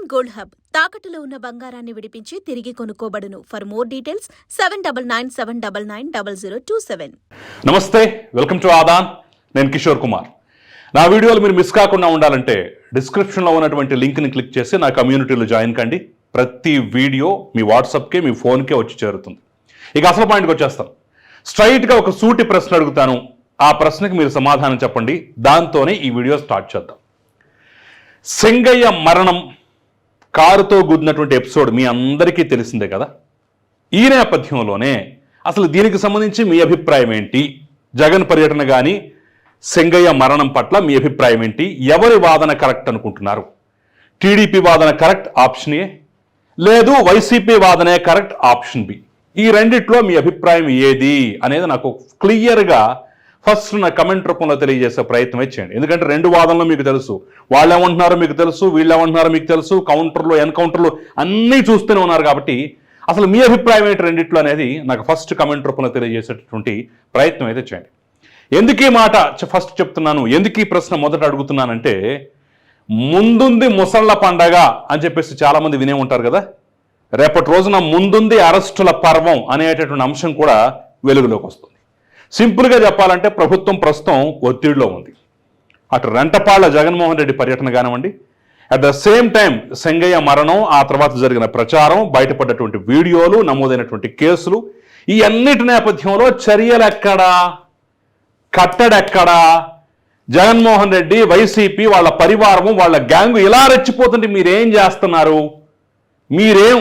Indian gold hub. తాకట్టులో ఉన్న బంగారాన్ని విడిపించి తిరిగి కొనుక్కోబడును. For more details seven double nine seven double nine double zero two seven నమస్తే వెల్కమ్ టు ఆదాన్. నేను కిషోర్ కుమార్. నా వీడియోలు మీరు మిస్ కాకుండా ఉండాలంటే డిస్క్రిప్షన్లో ఉన్నటువంటి లింక్ని క్లిక్ చేసి నా కమ్యూనిటీలో జాయిన్ కండి. ప్రతి వీడియో మీ వాట్సాప్కే మీ ఫోన్కే వచ్చి చేరుతుంది. ఇక అసలు పాయింట్కి వచ్చేస్తాను స్ట్రైట్గా ఒక సూటి ప్రశ్న అడుగుతాను. ఆ ప్రశ్నకి మీరు సమాధానం చెప్పండి. దాంతోనే ఈ వీడియో స్టార్ట్ చేద్దాం. సింగయ్య మరణం కారుతో గుద్దినటువంటి ఎపిసోడ్ మీ అందరికీ తెలిసిందే కదా? ఈ నేపథ్యంలోనే అసలు దీనికి సంబంధించి మీ అభిప్రాయం ఏంటి? జగన్ పర్యటన కానీ సింగయ్య మరణం పట్ల మీ అభిప్రాయం ఏంటి? ఎవరి వాదన కరెక్ట్ అనుకుంటున్నారు? టీడీపీ వాదన కరెక్ట్ ఆప్షన్ ఏ? లేదు వైసీపీ వాదనే కరెక్ట్ ఆప్షన్ బి? ఈ రెండిట్లో మీ అభిప్రాయం ఏది? అనేది నాకు క్లియర్గా ఫస్ట్ నా కమెంట్ రూపంలో తెలియజేసే ప్రయత్నమే చేయండి. ఎందుకంటే రెండు వాదనలు మీకు తెలుసు. వాళ్ళు ఏమంటున్నారో మీకు తెలుసు వీళ్ళు ఏమంటున్నారో మీకు తెలుసు కౌంటర్లు ఎన్కౌంటర్లు అన్నీ చూస్తూనే ఉన్నారు కాబట్టి అసలు మీ అభిప్రాయం ఏంటి రెండిట్లో అనేది నాకు ఫస్ట్ కమెంట్ రూపంలో తెలియజేసేటటువంటి ప్రయత్నం అయితే చేయండి. ఎందుకు ఈ మాట ఫస్ట్ చెప్తున్నాను ఎందుకు ఈ ప్రశ్న మొదట అడుగుతున్నానంటే ముందుంది ముసళ్ళ పండగ అని చెప్పేసి చాలామంది వినే ఉంటారు కదా. రేపటి రోజున ముందుంది అరెస్టుల పర్వం అనేటటువంటి అంశం కూడా వెలుగులోకి వస్తుంది. సింపుల్గా చెప్పాలంటే ప్రభుత్వం ప్రస్తుతం ఒత్తిడిలో ఉంది. అటు రెంటపాళ్ళ జగన్మోహన్ రెడ్డి పర్యటన కానివ్వండి at the same time Sengaiah మరణం ఆ తర్వాత జరిగిన ప్రచారం బయటపడ్డటువంటి వీడియోలు నమోదైనటువంటి కేసులు ఈ అన్నిటి నేపథ్యంలో చర్యలెక్కడా కట్టడెక్కడా? జగన్మోహన్ రెడ్డి వైసీపీ వాళ్ళ పరివారము వాళ్ళ గ్యాంగు ఇలా రెచ్చిపోతుంటే మీరేం చేస్తున్నారు? మీరేం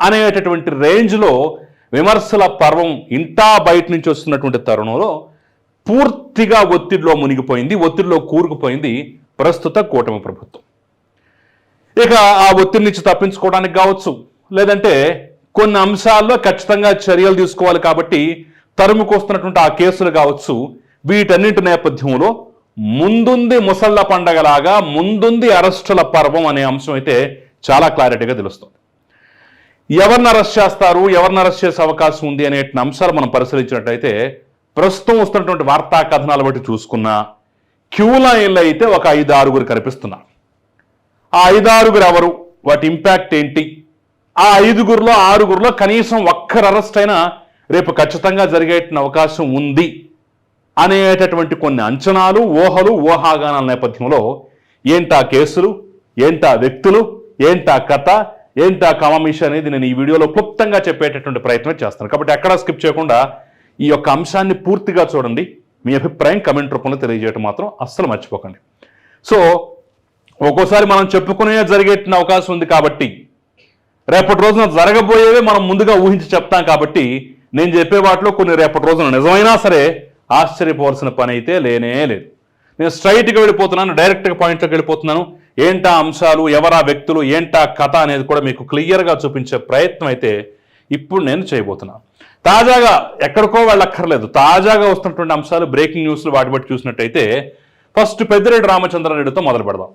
అనేటటువంటి రేంజ్లో విమర్శల పర్వం ఇంటా బయట నుంచి వస్తున్నటువంటి తరుణంలో పూర్తిగా ఒత్తిడిలో మునిగిపోయింది ఒత్తిడిలో కూరుకుపోయింది ప్రస్తుత కూటమి ప్రభుత్వం. ఇక ఆ ఒత్తిడి నుంచి తప్పించుకోవడానికి కావచ్చు లేదంటే కొన్ని అంశాల్లో ఖచ్చితంగా చర్యలు తీసుకోవాలి కాబట్టి తరుముకొస్తున్నటువంటి ఆ కేసులు కావచ్చు వీటన్నింటి నేపథ్యంలో ముందుంది ముసళ్ళ పండగలాగా ముందుంది అరెస్టుల పర్వం అనే అంశం అయితే చాలా క్లారిటీగా తెలుస్తుంది. ఎవరిని అరెస్ట్ చేస్తారు ఎవరిని అరెస్ట్ చేసే అవకాశం ఉంది అనే అంశాలు మనం పరిశీలించినట్టయితే ప్రస్తుతం వస్తున్నటువంటి వార్తా కథనాలు బట్టి చూసుకున్నా క్యూలైన్లో అయితే ఒక ఐదు ఆరుగురు కనిపిస్తున్నారు. ఆ ఐదు ఆరుగురు ఎవరు? వాటి ఇంపాక్ట్ ఏంటి? ఆ ఐదుగురులో ఆరుగురిలో కనీసం ఒక్కరు అరెస్ట్ అయినా రేపు ఖచ్చితంగా జరిగే అవకాశం ఉంది అనేటటువంటి కొన్ని అంచనాలు ఊహలు ఊహాగానాల నేపథ్యంలో ఏంటా కేసులు? ఏంటా వ్యక్తులు? ఏంటా కథ? ఏంటి ఆ కమామిష అనేది నేను ఈ వీడియోలో క్లుప్తంగా చెప్పేటటువంటి ప్రయత్నం చేస్తాను. కాబట్టి ఎక్కడా స్కిప్ చేయకుండా ఈ యొక్క అంశాన్ని పూర్తిగా చూడండి. మీ అభిప్రాయం కమెంట్ రూపంలో తెలియజేయటం మాత్రం అస్సలు మర్చిపోకండి. సో ఒక్కోసారి మనం చెప్పుకునే జరిగే అవకాశం ఉంది కాబట్టి రేపటి రోజున జరగబోయేవే మనం ముందుగా ఊహించి చెప్తాం కాబట్టి నేను చెప్పే వాటిలో కొన్ని రేపటి రోజున నిజమైనా సరే ఆశ్చర్యపోవాల్సిన పని అయితే లేనే లేదు. నేను స్ట్రైట్గా వెళ్ళిపోతున్నాను డైరెక్ట్గా పాయింట్లోకి వెళ్ళిపోతున్నాను. ఏంటా అంశాలు ఎవరా వ్యక్తులు ఏంటా కథ అనేది కూడా మీకు క్లియర్గా చూపించే ప్రయత్నం అయితే ఇప్పుడు నేను చేయబోతున్నాను తాజాగా ఎక్కడికో వెళ్ళక్కర్లేదు. తాజాగా వస్తున్నటువంటి అంశాలు బ్రేకింగ్ న్యూస్లు వాటి బట్టి చూసినట్టయితే ఫస్ట్ పెద్దిరెడ్డి రామచంద్రారెడ్డితో మొదలు పెడదాం.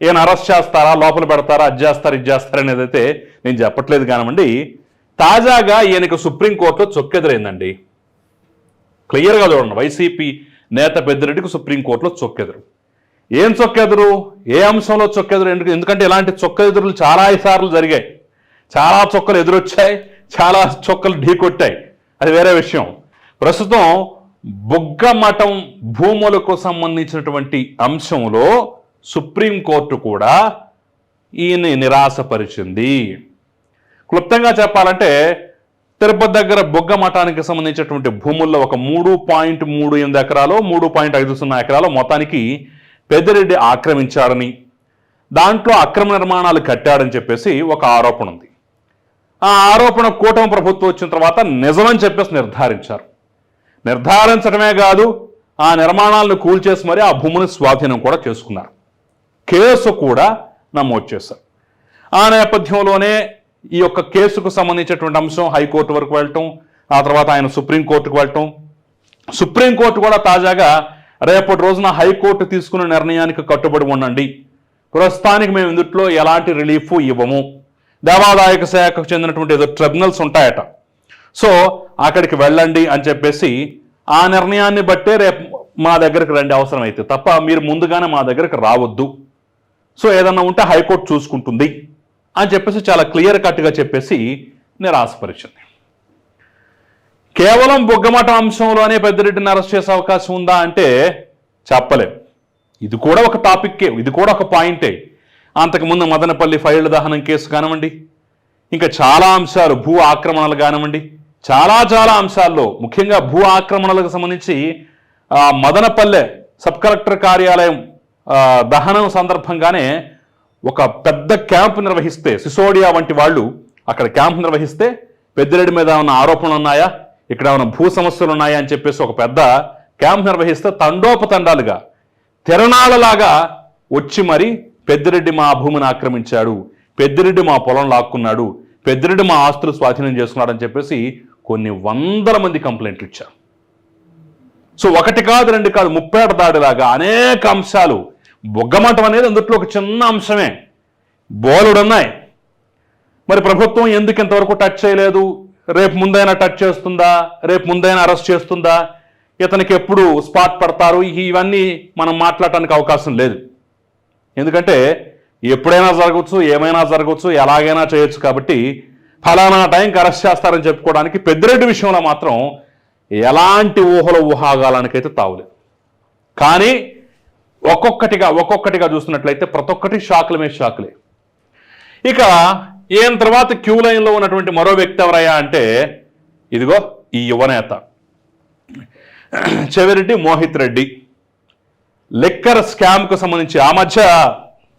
ఈయన అరెస్ట్ చేస్తారా లోపల పెడతారా అది చేస్తారా ఇది చేస్తారా అనేది అయితే నేను చెప్పట్లేదు కానివ్వండి. తాజాగా ఈయనకు సుప్రీంకోర్టులో చొక్కెదురైందండి. క్లియర్గా చూడండి. వైసీపీ నేత పెద్దిరెడ్డికి సుప్రీంకోర్టులో చొక్కెదురు. ఏం చొక్కెదురు? ఏ అంశంలో చొక్కెదురు? ఎందుకు ఎందుకంటే ఇలాంటి చొక్కెదురులు చాలా సార్లు జరిగాయి. చాలా చొక్కలు ఎదురొచ్చాయి. చాలా చొక్కలు ఢీకొట్టాయి. అది వేరే విషయం. ప్రస్తుతం బుగ్గ మఠం భూములకు సంబంధించినటువంటి అంశంలో సుప్రీంకోర్టు కూడా ఈయన్ని నిరాశపరిచింది. క్లుప్తంగా చెప్పాలంటే తిరుపతి దగ్గర బొగ్గ మఠానికి సంబంధించినటువంటి భూముల్లో ఒక మూడు పాయింట్ మూడు ఎనిమిది ఎకరాలు మూడు పాయింట్ ఐదు సున్నా ఎకరాలు మొత్తానికి పెద్దిరెడ్డి ఆక్రమించాడని దాంట్లో అక్రమ నిర్మాణాలు కట్టాడని చెప్పేసి ఒక ఆరోపణ ఉంది. ఆ ఆరోపణ కూటమి ప్రభుత్వం వచ్చిన తర్వాత నిజమని చెప్పేసి నిర్ధారించారు. నిర్ధారించడమే కాదు ఆ నిర్మాణాలను కూల్చేసి మరి ఆ భూమిని స్వాధీనం కూడా చేసుకున్నారు. కేసు కూడా నమోదు చేశారు. ఆ నేపథ్యంలోనే ఈ యొక్క కేసుకు సంబంధించినటువంటి అంశం హైకోర్టు వరకు వెళ్ళటం ఆ తర్వాత ఆయన సుప్రీంకోర్టుకు వెళ్ళటం. సుప్రీంకోర్టు కూడా తాజాగా రేపటి రోజున హైకోర్టు తీసుకున్న నిర్ణయానికి కట్టుబడి ఉండండి. ప్రస్తుతానికి మేము ఇందుట్లో ఎలాంటి రిలీఫ్ ఇవ్వము. దేవాదాయక శాఖకు చెందినటువంటి ఏదో ట్రిబ్యునల్స్ ఉంటాయట. సో అక్కడికి వెళ్ళండి అని చెప్పేసి ఆ నిర్ణయాన్ని బట్టే రేపు మా దగ్గరికి రండి అవసరం అయితే తప్ప మీరు ముందుగానే మా దగ్గరికి రావద్దు. సో ఏదన్నా ఉంటే హైకోర్టు చూసుకుంటుంది అని చెప్పేసి చాలా క్లియర్ కట్గా చెప్పేసి నిరాశపరిచింది. కేవలం బొగ్గమట అంశంలోనే పెద్దిరెడ్డిని అరెస్ట్ చేసే అవకాశం ఉందా అంటే చెప్పలేం. ఇది కూడా ఒక టాపిక్కే ఇది కూడా ఒక పాయింటే. అంతకుముందు మదనపల్లి ఫైళ్ళ దహనం కేసు కానివ్వండి ఇంకా చాలా అంశాలు భూ ఆక్రమణలు కానివ్వండి చాలా చాలా అంశాల్లో ముఖ్యంగా భూ ఆక్రమణలకు సంబంధించి మదనపల్లె సబ్ కలెక్టర్ కార్యాలయం దహనం సందర్భంగానే ఒక పెద్ద క్యాంప్ నిర్వహిస్తే సిసోడియా వంటి వాళ్ళు అక్కడ క్యాంప్ నిర్వహిస్తే పెద్దిరెడ్డి మీద ఉన్న ఆరోపణలు ఉన్నాయా? ఇక్కడ ఏమైనా భూ సమస్యలు ఉన్నాయా అని చెప్పేసి ఒక పెద్ద క్యాంప్ నిర్వహిస్తే తండోపతండాలుగా తిరణాలలాగా వచ్చి మరి పెద్దిరెడ్డి మా భూమిని ఆక్రమించాడు పెద్దిరెడ్డి మా పొలం లాక్కున్నాడు పెద్దిరెడ్డి మా ఆస్తులు స్వాధీనం చేసుకున్నాడని చెప్పేసి కొన్ని వందల మంది కంప్లైంట్లు ఇచ్చారు. సో ఒకటి కాదు రెండు కాదు ముప్పేట దాడిలాగా అనేక అంశాలు. బొగ్గమటం అనేది అందుట్లో ఒక చిన్న అంశమే. బోలుడున్నాయి మరి ప్రభుత్వం ఎందుకు ఇంతవరకు టచ్ చేయలేదు? రేపు ముందైనా టచ్ చేస్తుందా? రేపు ముందైనా అరెస్ట్ చేస్తుందా? ఇతనికి ఎప్పుడు స్పాట్ పడతారు? ఇవన్నీ మనం మాట్లాడటానికి అవకాశం లేదు. ఎందుకంటే ఎప్పుడైనా జరగవచ్చు ఏమైనా జరగవచ్చు ఎలాగైనా చేయొచ్చు కాబట్టి ఫలానా టైంకి అరెస్ట్ చేస్తారని చెప్పుకోవడానికి పెద్దిరెడ్డి విషయంలో మాత్రం ఎలాంటి ఊహల ఊహాగాలానికైతే తావులేదు. కానీ ఒక్కొక్కటిగా ఒక్కొక్కటిగా చూస్తున్నట్లయితే ప్రతి ఒక్కటి షాకులమే షాకులే. ఇక ఈయన తర్వాత క్యూ లైన్లో ఉన్నటువంటి మరో వ్యక్తి ఎవరయ్యా అంటే ఇదిగో ఈ యువనేత. చెవిరెడ్డి మోహిత్ రెడ్డి. లెక్కర్ స్కామ్కు సంబంధించి ఆ మధ్య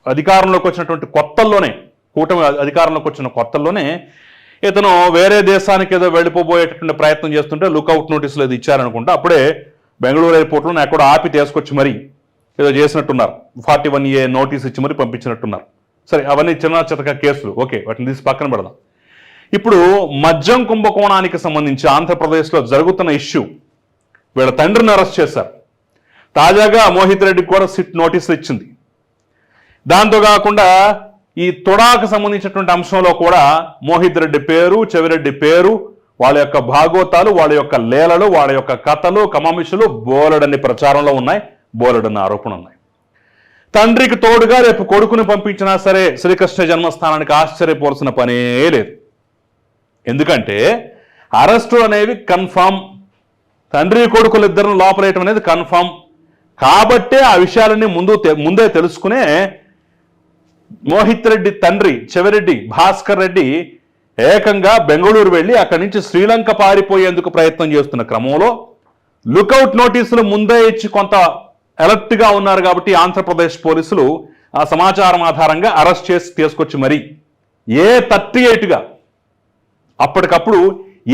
అధికారంలోకి వచ్చినటువంటి కొత్తల్లోనే కూటమి అధికారంలోకి వచ్చిన కొత్తల్లోనే ఇతను వేరే దేశానికి ఏదో వెళ్ళిపోబోయేటటువంటి ప్రయత్నం చేస్తుంటే లుకౌట్ నోటీసులు ఏదో ఇచ్చారనుకుంటా అప్పుడే బెంగళూరు ఎయిర్పోర్ట్లో నాకు కూడా ఆపి తీసుకొచ్చి మరి ఏదో చేసినట్టున్నారు. ఫార్టీ వన్ ఏ నోటీస్ ఇచ్చి మరి పంపించినట్టున్నారు. సరే అవన్నీ చిన్న చితక కేసులు. ఓకే వాటిని తీసి పక్కన పెడదాం. ఇప్పుడు మద్యం కుంభకోణానికి సంబంధించి ఆంధ్రప్రదేశ్లో జరుగుతున్న ఇష్యూ. వీళ్ళ తండ్రిని అరెస్ట్ చేశారు. తాజాగా మోహిత్ రెడ్డికి కూడా సిట్ నోటీసులు ఇచ్చింది. దాంతో కాకుండా ఈ తుడాకు సంబంధించినటువంటి అంశంలో కూడా మోహిత్ రెడ్డి పేరు చెవిరెడ్డి పేరు వాళ్ళ యొక్క భాగోతాలు వాళ్ళ యొక్క లేలలు వాళ్ళ యొక్క కథలు కమామిషులు బోలెడన్ని ప్రచారంలో ఉన్నాయి. బోలెడన్ని ఆరోపణలు ఉన్నాయి. తండ్రికి తోడుగా రేపు కొడుకుని పంపించినా సరే శ్రీకృష్ణ జన్మస్థానానికి ఆశ్చర్యపోవాల్సిన పనే లేదు. ఎందుకంటే అరెస్టు అనేవి కన్ఫామ్. తండ్రి కొడుకులు ఇద్దరిని లోపలేయటం అనేది కన్ఫామ్. కాబట్టే ఆ విషయాలన్నీ ముందు ముందే తెలుసుకునే మోహిత్ రెడ్డి తండ్రి చెవిరెడ్డి భాస్కర్ రెడ్డి ఏకంగా బెంగళూరు వెళ్ళి అక్కడి నుంచి శ్రీలంక పారిపోయేందుకు ప్రయత్నం చేస్తున్న క్రమంలో లుకౌట్ నోటీసులు ముందే ఇచ్చి కొంత అలర్ట్గా ఉన్నారు కాబట్టి ఆంధ్రప్రదేశ్ పోలీసులు ఆ సమాచారం ఆధారంగా అరెస్ట్ చేసి తీసుకొచ్చి మరి. ఏ థర్టీ ఎయిట్గా అప్పటికప్పుడు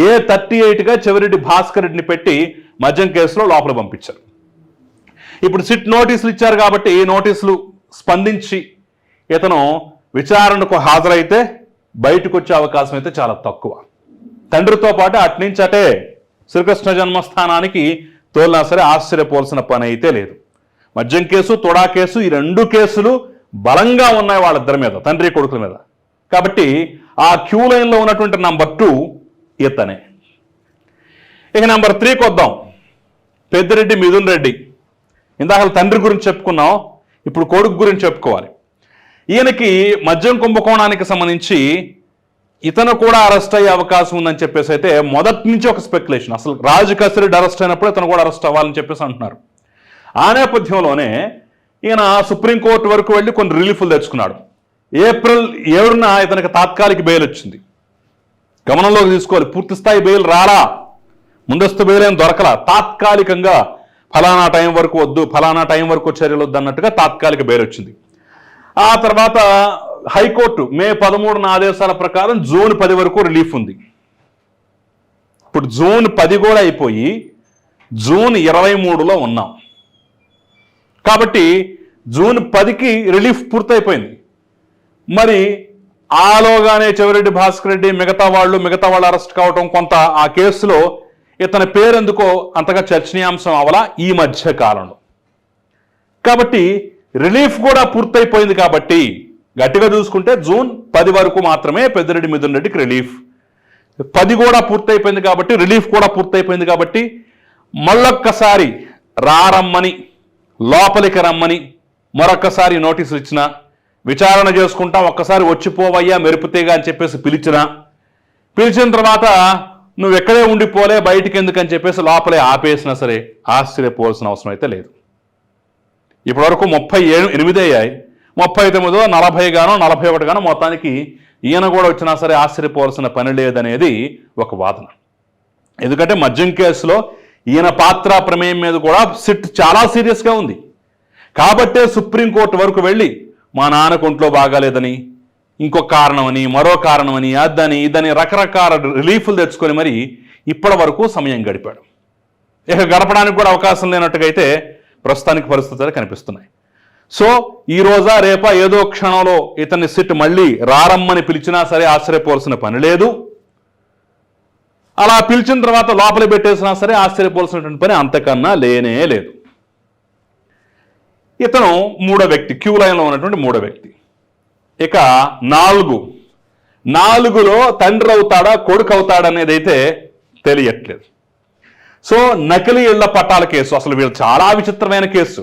ఏ థర్టీ ఎయిట్గా చెవిరెడ్డి భాస్కర్ రెడ్డిని పెట్టి మద్యం కేసులో లోపల పంపించారు. ఇప్పుడు సిట్ నోటీసులు ఇచ్చారు కాబట్టి ఈ నోటీసులు స్పందించి ఇతను విచారణకు హాజరైతే బయటకు వచ్చే అవకాశం అయితే చాలా తక్కువ. తండ్రితో పాటు అట్నుంచి అటే శ్రీకృష్ణ జన్మస్థానానికి తోలినా సరే ఆశ్చర్యపోవాల్సిన పని అయితే లేదు. మద్యం కేసు తొడా కేసు ఈ రెండు కేసులు బలంగా ఉన్నాయి వాళ్ళిద్దరి మీద తండ్రి కొడుకుల మీద. కాబట్టి ఆ క్యూ లైన్లో ఉన్నటువంటి నంబర్ టూ ఇతనే ఇక నెంబర్ త్రీకి వద్దాం పెద్దిరెడ్డి మిథున్ రెడ్డి. ఇందాక తండ్రి గురించి చెప్పుకున్నాం ఇప్పుడు కొడుకు గురించి చెప్పుకోవాలి. ఈయనకి మద్యం కుంభకోణానికి సంబంధించి ఇతను కూడా అరెస్ట్ అయ్యే అవకాశం ఉందని చెప్పేసి అయితే మొదటి నుంచి ఒక స్పెక్యులేషన్ అసలు రాజు కసిరెడ్డి అరెస్ట్ అయినప్పుడు ఇతను కూడా అరెస్ట్ అవ్వాలని చెప్పేసి అంటున్నారు. ఆ నేపథ్యంలోనే ఈయన సుప్రీంకోర్టు వరకు వెళ్ళి కొన్ని రిలీఫ్లు తెచ్చుకున్నాడు. ఏప్రిల్ ఏడున ఇతనికి తాత్కాలిక బెయిల్ వచ్చింది. గమనంలోకి తీసుకోవాలి. పూర్తి స్థాయి బెయిల్ రాలా? ముందస్తు బెయిల్ ఏం దొరకలా? తాత్కాలికంగా ఫలానా టైం వరకు వద్దు ఫలానా టైం వరకు చర్యలు వద్దు అన్నట్టుగా తాత్కాలిక బెయిల్ వచ్చింది. ఆ తర్వాత హైకోర్టు మే పదమూడున ఆదేశాల ప్రకారం జూన్ పది వరకు రిలీఫ్ ఉంది. ఇప్పుడు జూన్ పది కూడా అయిపోయి జూన్ ఇరవై మూడులో ఉన్నాం. కాబట్టి జూన్ పదికి రిలీఫ్ పూర్తయిపోయింది. మరి ఆలోగానే చెవిరెడ్డి భాస్కర్ రెడ్డి మిగతా వాళ్ళు మిగతా వాళ్ళు అరెస్ట్ కావటం కొంత ఆ కేసులో ఇతని పేరెందుకో అంతగా చర్చనీయాంశం అవలా ఈ మధ్య కాలంలో. కాబట్టి రిలీఫ్ కూడా పూర్తయిపోయింది కాబట్టి గట్టిగా చూసుకుంటే జూన్ పది వరకు మాత్రమే పెద్దిరెడ్డి మిథున్ రెడ్డికి రిలీఫ్. పది కూడా పూర్తయిపోయింది కాబట్టి రిలీఫ్ కూడా పూర్తయిపోయింది కాబట్టి మళ్ళొక్కసారి రారమ్మని లోపలికి రమ్మని మరొక్కసారి నోటీసులు ఇచ్చిన విచారణ చేసుకుంటాం ఒక్కసారి వచ్చిపోవయ్యా మెరుపుతేగా అని చెప్పేసి పిలిచినా పిలిచిన తర్వాత నువ్వు ఎక్కడే ఉండిపోలే బయటికి ఎందుకని చెప్పేసి లోపలే ఆపేసినా సరే ఆశ్చర్యపోవాల్సిన అవసరం అయితే లేదు. ఇప్పటివరకు ముప్పై ఏడు ఎనిమిది అయ్యాయి. ముప్పై తొమ్మిదో నలభై గానో నలభై ఒకటి గానో మొత్తానికి ఈయన కూడా వచ్చినా సరే ఆశ్చర్యపోవాల్సిన పని లేదనేది ఒక వాదన. ఎందుకంటే మద్యం కేసులో ఈయన పాత్ర ప్రమేయం మీద కూడా సిట్ చాలా సీరియస్గా ఉంది. కాబట్టే సుప్రీంకోర్టు వరకు వెళ్ళి మా నాన్నకు ఒంట్లో బాగాలేదని ఇంకొక కారణమని మరో కారణమని అదని ఇదని రకరకాల రిలీఫ్లు తెచ్చుకొని మరి ఇప్పటి వరకు సమయం గడిపాడు. ఇక గడపడానికి కూడా అవకాశం లేనట్టుగా అయితే ప్రస్తుతానికి పరిస్థితులు కనిపిస్తున్నాయి. సో ఈ రోజా రేపా ఏదో క్షణంలో ఇతన్ని సిట్ మళ్ళీ రారమ్మని పిలిచినా సరే ఆశ్చర్యపోవాల్సిన పని లేదు. అలా పిలిచిన తర్వాత లోపల పెట్టేసినా సరే ఆశ్చర్యపోవాల్సినటువంటి పని అంతకన్నా లేనే లేదు. ఇతను మూడో వ్యక్తి క్యూ లైన్లో ఉన్నటువంటి మూడో వ్యక్తి. ఇక నాలుగు. నాలుగులో తండ్రి అవుతాడా కొడుకు అవుతాడా అనేది అయితే తెలియట్లేదు. సో నకిలీ ఇళ్ళ పట్టాల కేసు అసలు వీళ్ళు చాలా విచిత్రమైన కేసు.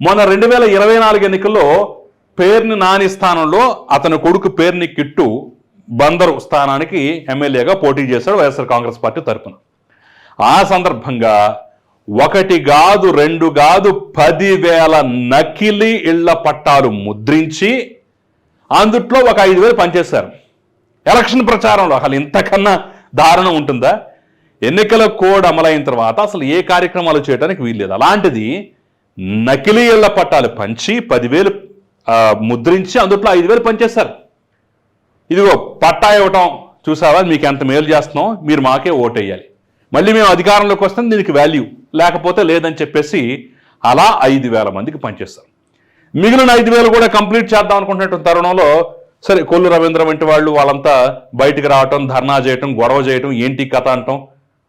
మొన్న రెండు వేల ఇరవై నాలుగు ఎన్నికల్లో పేర్ని నాని స్థానంలో అతని కొడుకు పేరుని కిట్టు బందరు స్థానానికి ఎమ్మెల్యేగా పోటీ చేశాడు వైఎస్ఆర్ కాంగ్రెస్ పార్టీ తరఫున ఆ సందర్భంగా ఒకటి కాదు రెండు కాదు పదివేల నకిలీ ఇళ్ళ పట్టాలు ముద్రించి అందుట్లో ఒక ఐదు వేలు పనిచేశారు. ఎలక్షన్ ప్రచారంలో అసలు ఇంతకన్నా దారుణం ఉంటుందా? ఎన్నికల కోడ్ అమలైన తర్వాత అసలు ఏ కార్యక్రమాలు చేయడానికి వీల్లేదు. అలాంటిది నకిలీ ఇళ్ళ పట్టాలు పంచి పదివేలు ముద్రించి అందుట్లో ఐదు వేలు పనిచేశారు. ఇదిగో పట్టా ఇవ్వటం చూసావా? మీకు ఎంత మేలు చేస్తున్నాం? మీరు మాకే ఓటేయాలి. మళ్ళీ మేము అధికారంలోకి వస్తాం దీనికి వాల్యూ లేకపోతే లేదని చెప్పేసి అలా ఐదు వేల మందికి పనిచేస్తారు మిగిలిన ఐదు వేలు కూడా కంప్లీట్ చేద్దాం అనుకుంటున్నటువంటి తరుణంలో సరే కొల్లు రవీంద్ర వంటి వాళ్ళు వాళ్ళంతా బయటికి రావటం ధర్నా చేయటం గొడవ చేయటం ఏంటి కథ అంటాం?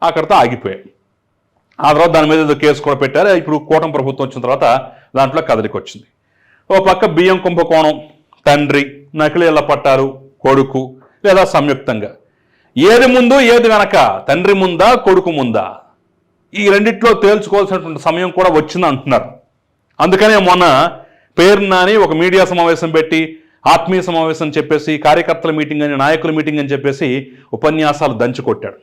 అక్కడితో ఆగిపోయాయి. ఆ తర్వాత దాని మీద ఏదో కేసు కూడా పెట్టారు. ఇప్పుడు కూటమి ప్రభుత్వం వచ్చిన తర్వాత దాంట్లో కదలికి వచ్చింది ఓ పక్క బియ్యం కుంభకోణం తండ్రి నకిలీళ్ళ పట్టారు కొడుకు లేదా సంయుక్తంగా. ఏది ముందు ఏది వెనక? తండ్రి ముందా కొడుకు ముందా? ఈ రెండిట్లో తేల్చుకోవాల్సినటువంటి సమయం కూడా వచ్చింది అంటున్నారు. అందుకనే మొన్న పేరు నాని ఒక మీడియా సమావేశం పెట్టి ఆత్మీయ సమావేశం చెప్పేసి కార్యకర్తల మీటింగ్ అని నాయకుల మీటింగ్ అని చెప్పేసి ఉపన్యాసాలు దంచుకొట్టాడు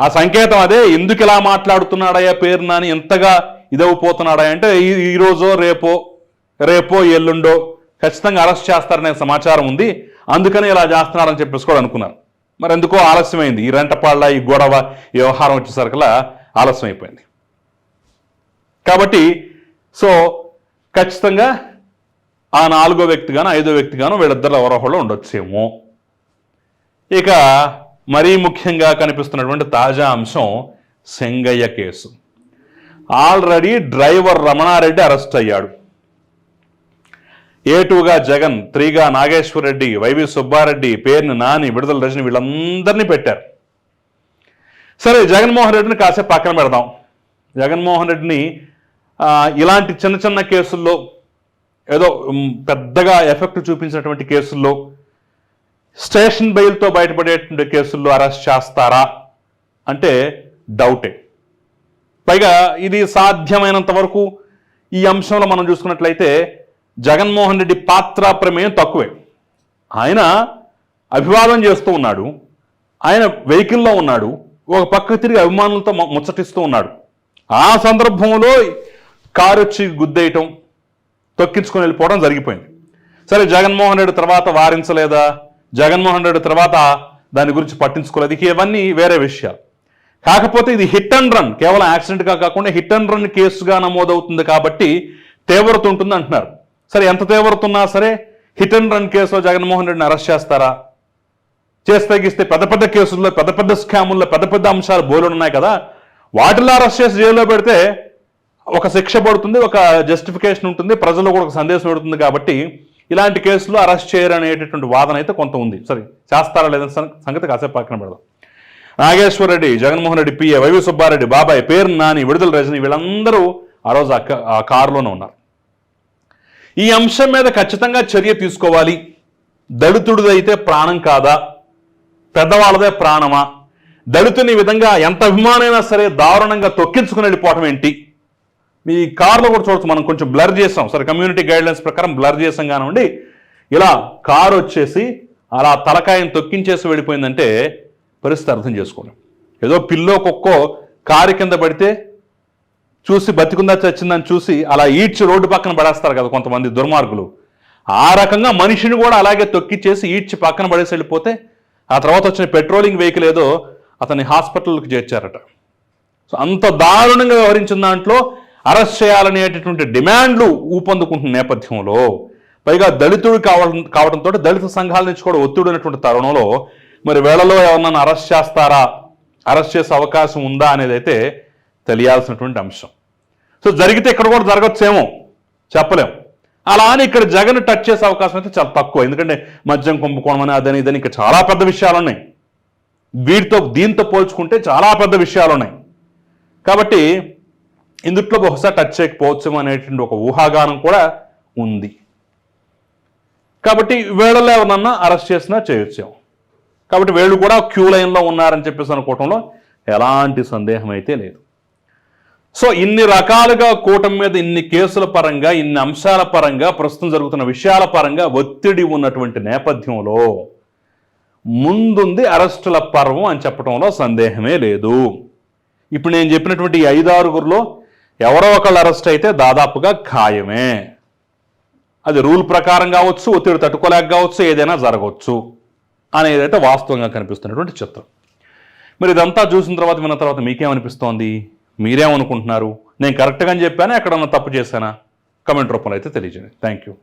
ఆ సంకేతం అదే ఎందుకు ఇలా మాట్లాడుతున్నాడయ్యా పేరు నాని? ఎంతగా ఇదవుపోతున్నాడా అంటే ఈ రేపో రేపో ఎల్లుండో ఖచ్చితంగా అరెస్ట్ చేస్తారనే సమాచారం ఉంది. అందుకని ఇలా చేస్తున్నారని చెప్పేసి కూడా అనుకున్నారు. మరి ఎందుకో ఆలస్యమైంది. ఈ రెంటపాళ్ళ ఈ గొడవ ఈ వ్యవహారం వచ్చేసరికలా ఆలస్యం అయిపోయింది కాబట్టి సో ఖచ్చితంగా ఆ నాలుగో వ్యక్తిగాను ఐదో వ్యక్తిగాను వీళ్ళిద్దరు ఎవరొకళ్ళు ఉండొచ్చేమో. ఇక మరీ ముఖ్యంగా కనిపిస్తున్నటువంటి తాజా అంశం Sengaiah case. Already driver Ramana Reddy arrest అయ్యాడు. ఏ టూగా జగన్ త్రీగా నాగేశ్వర్ రెడ్డి వైవి సుబ్బారెడ్డి పేరుని నాని విడుదల రజని వీళ్ళందరినీ పెట్టారు. సరే జగన్మోహన్ రెడ్డిని కాసేపు పక్కన పెడదాం. జగన్మోహన్ రెడ్డిని ఇలాంటి చిన్న చిన్న కేసుల్లో ఏదో పెద్దగా ఎఫెక్ట్ చూపించినటువంటి కేసుల్లో స్టేషన్ బెయిల్తో బయటపడేటువంటి కేసుల్లో అరెస్ట్ చేస్తారా అంటే డౌటే. పైగా ఇది సాధ్యమైనంత వరకు ఈ అంశంలో మనం చూసుకున్నట్లయితే జగన్మోహన్ రెడ్డి పాత్ర ప్రమేయం తక్కువే. ఆయన అభివాదం చేస్తూ ఉన్నాడు. ఆయన వెహికల్లో ఉన్నాడు. ఒక పక్క తిరిగి అభిమానులతో ముచ్చటిస్తూ ఉన్నాడు. ఆ సందర్భంలో కారు వచ్చి గుద్దేయటం తొక్కించుకొని వెళ్ళిపోవడం జరిగిపోయింది. సరే జగన్మోహన్ రెడ్డి తర్వాత వారించలేదా? జగన్మోహన్ రెడ్డి తర్వాత దాని గురించి పట్టించుకోలేదు. ఇక ఇవన్నీ వేరే విషయాలు. కాకపోతే ఇది హిట్ అండ్ రన్ కేవలం యాక్సిడెంట్గా కాకుండా హిట్ అండ్ రన్ కేసుగా నమోదవుతుంది కాబట్టి తీవ్రత ఉంటుంది అంటున్నారు సరే ఎంత తీవ్రతున్నా సరే హిట్ అండ్ రన్ కేసులో జగన్మోహన్ రెడ్డిని అరెస్ట్ చేస్తారా? చేస్తే గిస్తే పెద్ద పెద్ద కేసుల్లో పెద్ద పెద్ద స్కాముల్లో పెద్ద పెద్ద అంశాలు బోలుడు ఉన్నాయి కదా. వాటిలో అరెస్ట్ చేసి జైల్లో పెడితే ఒక శిక్ష పడుతుంది ఒక జస్టిఫికేషన్ ఉంటుంది ప్రజల్లో కూడా ఒక సందేశం పెడుతుంది కాబట్టి ఇలాంటి కేసులో అరెస్ట్ చేయరు అనేటటువంటి వాదన అయితే కొంత ఉంది. సరే చేస్తారా లేదని సంగతి కాసేపు పక్కన పెడదాం. నాగేశ్వర రెడ్డి జగన్మోహన్ రెడ్డి పిఏ వైవి సుబ్బారెడ్డి బాబాయ్ పేరు నాని విడుదల రజని వీళ్ళందరూ ఆ రోజు ఆ కారులోనే ఉన్నారు. ఈ అంశం మీద ఖచ్చితంగా చర్య తీసుకోవాలి. దళితుడిదైతే ప్రాణం కాదా? పెద్దవాళ్ళదే ప్రాణమా? దళితుని విధంగా ఎంత అభిమానైనా సరే దారుణంగా తొక్కించుకుని వెళ్ళిపోవటం ఏంటి? మీ కార్లో కూడా చూడొచ్చు మనం కొంచెం బ్లర్ చేసాం. సరే కమ్యూనిటీ గైడ్లైన్స్ ప్రకారం బ్లర్ చేసాం కానివ్వండి ఇలా కారు వచ్చేసి అలా తలకాయని తొక్కించేసి వెళ్ళిపోయిందంటే పరిస్థితి అర్థం చేసుకోండి ఏదో పిల్లో కుక్కో కారు కింద పడితే చూసి బతికుందా చచ్చిందని చూసి అలా ఈడ్చి రోడ్డు పక్కన పడేస్తారు కదా కొంతమంది దుర్మార్గులు. ఆ రకంగా మనిషిని కూడా అలాగే తొక్కిచ్చేసి ఈడ్చి పక్కన పడేసి వెళ్ళిపోతే ఆ తర్వాత వచ్చిన పెట్రోలింగ్ వెహికల్ ఏదో అతన్ని హాస్పిటల్కి చేర్చారట. సో అంత దారుణంగా వ్యవహరించిన దాంట్లో అరెస్ట్ చేయాలనేటటువంటి డిమాండ్లు ఊపందుకుంటున్న నేపథ్యంలో పైగా దళితుడు కావడం కావడంతో దళిత సంఘాల నుంచి కూడా ఒత్తిడి ఉన్నటువంటి తరుణంలో మరి వేళలో ఏమన్నా అరెస్ట్ చేస్తారా? అరెస్ట్ చేసే అవకాశం ఉందా అనేది అయితే తెలియాల్సినటువంటి అంశం. సో జరిగితే ఇక్కడ కూడా జరగచ్చేమో. చెప్పలేం. అలా అని ఇక్కడ జగన్ టచ్ చేసే అవకాశం అయితే చాలా తక్కువ. ఎందుకంటే మద్యం కుంభకోణం అని అదని ఇదని ఇంకా చాలా పెద్ద విషయాలు ఉన్నాయి. వీటితో దీంతో పోల్చుకుంటే చాలా పెద్ద విషయాలు ఉన్నాయి. కాబట్టి ఇందుట్లో బహుశా టచ్ చేయకపోవచ్చు అనేటువంటి ఒక ఊహాగానం కూడా ఉంది. కాబట్టి వీళ్ళలో ఎవరన్నా అరెస్ట్ చేసినా చేయొచ్చాం కాబట్టి వీళ్ళు కూడా క్యూ లైన్లో ఉన్నారని చెప్పేసి అనుకోవటంలో ఎలాంటి సందేహం అయితే లేదు. సో ఇన్ని రకాలుగా కూటమి మీద ఇన్ని కేసుల పరంగా ఇన్ని అంశాల పరంగా ప్రస్తుతం జరుగుతున్న విషయాల పరంగా ఒత్తిడి ఉన్నటువంటి నేపథ్యంలో ముందుంది అరెస్టుల పర్వం అని చెప్పడంలో సందేహమే లేదు. ఇప్పుడు నేను చెప్పినటువంటి ఈ ఐదారుగురిలో ఎవరో ఒకళ్ళు అరెస్ట్ అయితే దాదాపుగా ఖాయమే. అది రూల్ ప్రకారం కావచ్చు ఒత్తిడి తట్టుకోలేక కావచ్చు ఏదైనా జరగవచ్చు అనేదైతే వాస్తవంగా కనిపిస్తున్నటువంటి చిత్రం. మరి ఇదంతా చూసిన తర్వాత విన్న తర్వాత మీకేమనిపిస్తోంది? మీరేమనుకుంటున్నారు? నేను కరెక్ట్గా చెప్పానా? ఎక్కడన్నా తప్పు చేశానా? కమెంట్ రూపంలో అయితే తెలియజేయండి. Thank you